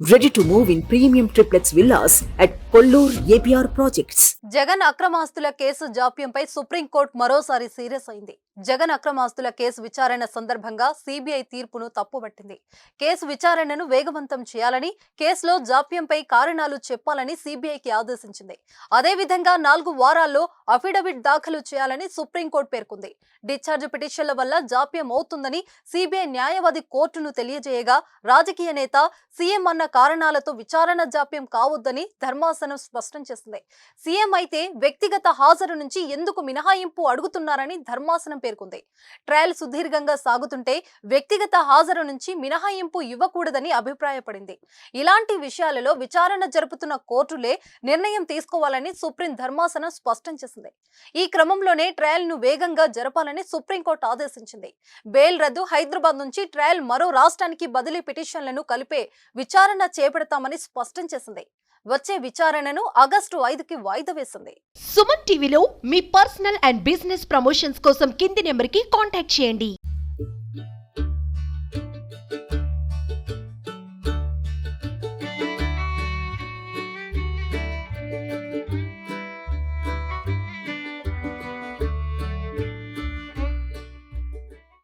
Ready to move in premium triplets villas at Kolluru APR projects. Jagan అక్రమాస్తుల కేసు జాప్యంపై supreme court మరోసారి serious అయింది. జగన్ అక్రమాస్తుల కేసు విచారణ సందర్భంగా సిబిఐ తీర్పును తప్పుబట్టింది కేసు విచారణను వేగవంతం చేయాలని కేసులో జాప్యంపై కారణాలు చెప్పాలని సిబిఐకి ఆదేశించింది. అదేవిధంగా నాలుగు వారాల్లో అఫిడవిట్ దాఖలు చేయాలని సుప్రీంకోర్టు పేర్కొంది. డిశ్చార్జ్ పిటిషన్ల వల్ల జాప్యం అవుతుందని సిబిఐ న్యాయవాది కోర్టును తెలియజేయగా రాజకీయ నేత సీఎం అన్న కారణాలతో విచారణ జాప్యం కావద్దని ధర్మాసనం స్పష్టం చేసింది సీఎం అయితే వ్యక్తిగత హాజరు నుంచి ఎందుకు మినహాయింపు అడుగుతున్నారని ధర్మాసనం పేర్కొంది. ట్రయల్ సుదీర్ఘంగా సాగుతుంటే వ్యక్తిగత హాజరు నుంచి మినహాయింపు ఇవ్వకూడదని అభిప్రాయపడింది. ఇలాంటి విషయాలలో విచారణ జరుపుతున్న కోర్టులే నిర్ణయం తీసుకోవాలని సుప్రీం ధర్మాసనం స్పష్టం చేసింది. ఈ క్రమంలోనే ట్రయల్ను వేగంగా జరపాలని సుప్రీంకోర్టు ఆదేశించింది. బెయిల్ రద్దు హైదరాబాద్ నుంచి ట్రయల్ మరో రాష్ట్రానికి బదిలీ పిటిషన్లను కలిపే విచారణ చేపడతామని స్పష్టం చేసింది. వచ్చే విచారణను ఆగస్టు ఐదుకి వాయిదా వేసింది. సుమన్ టీవీలో మీ పర్సనల్ అండ్ బిజినెస్ ప్రమోషన్స్ కోసం కింది నెంబర్కి కాంటాక్ట్ చేయండి.